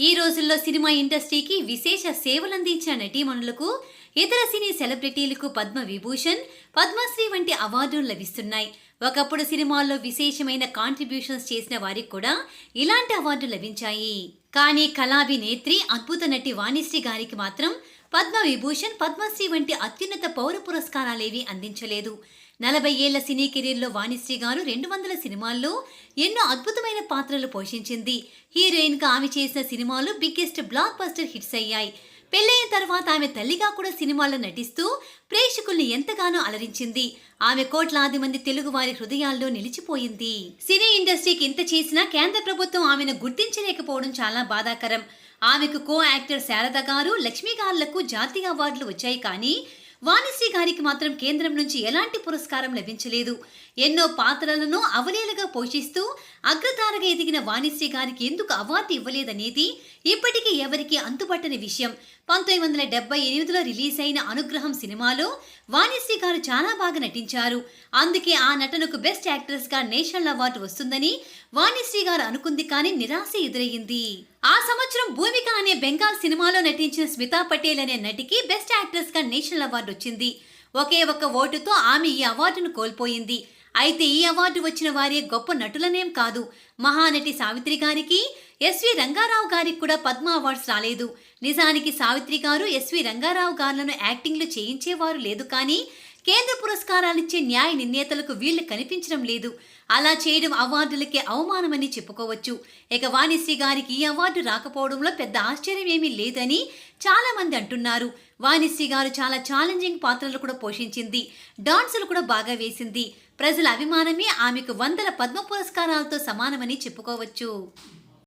ఈ రోజుల్లో సినిమా ఇండస్ట్రీకి విశేష సేవలందించిన నటీమణులకు ఇతర సినీ సెలబ్రిటీలకు పద్మ విభూషణ్ పద్మశ్రీ వంటి అవార్డులు లభిస్తున్నాయి. ఒకప్పుడు సినిమాల్లో విశేషమైన కాంట్రిబ్యూషన్స్ చేసిన వారికి కూడా ఇలాంటి అవార్డులు లభించాయి. కానీ కళాభినేత్రి అద్భుత నటి వాణిశ్రీ గారికి మాత్రం పద్మ విభూషణ్ పద్మశ్రీ వంటి అత్యున్నత పౌర పురస్కారాలేవి అందించలేదు. నలభై ఏళ్ళ సినీ కెరీర్లో వాణిశ్రీ గారు రెండు వందల సినిమాల్లో ఎన్నో అద్భుతమైన పాత్రలు పోషించింది. హీరోయిన్గా ఆమె చేసిన సినిమాలు బిగ్గెస్ట్ బ్లాక్ బస్టర్ హిట్స్ అయ్యాయి. పెళ్ళైన తర్వాత ఆమె తల్లిగా కూడా సినిమాల్లో నటిస్తూ ప్రేక్షకుల్ని ఎంతగానో అలరించింది. ఆమె కోట్లాది మంది తెలుగు వారి హృదయాల్లో నిలిచిపోయింది. సినీ ఇండస్ట్రీకి ఇంత చేసినా కేంద్ర ప్రభుత్వం ఆమెను గుర్తించలేకపోవడం చాలా బాధాకరం. ఆమెకు కో యాక్టర్ శారద గారు లక్ష్మీ గారులకు జాతీయ అవార్డులు వచ్చాయి కానీ వాణిశ్రీ గారికి మాత్రం కేంద్రం నుంచి ఎలాంటి పురస్కారం లభించలేదు. ఎన్నో పాత్రలను అవలీలగా పోషిస్తూ అగ్రతారగా ఎదిగిన వాణిశ్రీ గారికి ఎందుకు అవార్డు ఇవ్వలేదనేది ఇప్పటికీ ఎవరికీ అంతుపట్టని విషయం. పంతొమ్మిది వందల డెబ్బై ఎనిమిదిలో రిలీజ్ అయిన అనుగ్రహం సినిమాలో వాణిశ్రీ గారు చాలా బాగా నటించారు. అందుకే ఆ నటనకు బెస్ట్ యాక్ట్రెస్గా నేషనల్ అవార్డు వస్తుందని వాణిశ్రీ గారు అనుకుంది కానీ నిరాశ ఎదురయ్యింది. ఆ సంవత్సరం భూమిక అనే బెంగాల్ సినిమాలో నటించిన స్మితా పటేల్ అనే నటికి బెస్ట్ యాక్ట్రెస్గా నేషనల్ అవార్డు వచ్చింది. ఒకే ఒక్క ఓటుతో ఆమె ఈ అవార్డును కోల్పోయింది. అయితే ఈ అవార్డు వచ్చిన వారే గొప్ప నటులనేం కాదు. మహానటి సావిత్రి గారికి ఎస్వి రంగారావు గారికి కూడా పద్మ అవార్డ్స్ రాలేదు. నిజానికి సావిత్రి గారు ఎస్వి రంగారావు గారులను యాక్టింగ్లు చేయించేవారు లేదు కానీ కేంద్ర పురస్కారాలిచ్చే న్యాయ నిర్ణేతలకు వీళ్ళు కనిపించడం లేదు. అలా చేయడం అవార్డులకే అవమానమని చెప్పుకోవచ్చు. ఇక వాణిశ్రీ గారికి ఈ అవార్డు రాకపోవడంలో పెద్ద ఆశ్చర్యం ఏమీ లేదని చాలా మంది అంటున్నారు. వాణిశ్రీ గారు చాలా ఛాలెంజింగ్ పాత్రలు కూడా పోషించింది. డాన్సులు కూడా బాగా వేసింది. ప్రజల అభిమానమే ఆమెకు వందల పద్మ పురస్కారాలతో సమానమని చెప్పుకోవచ్చు.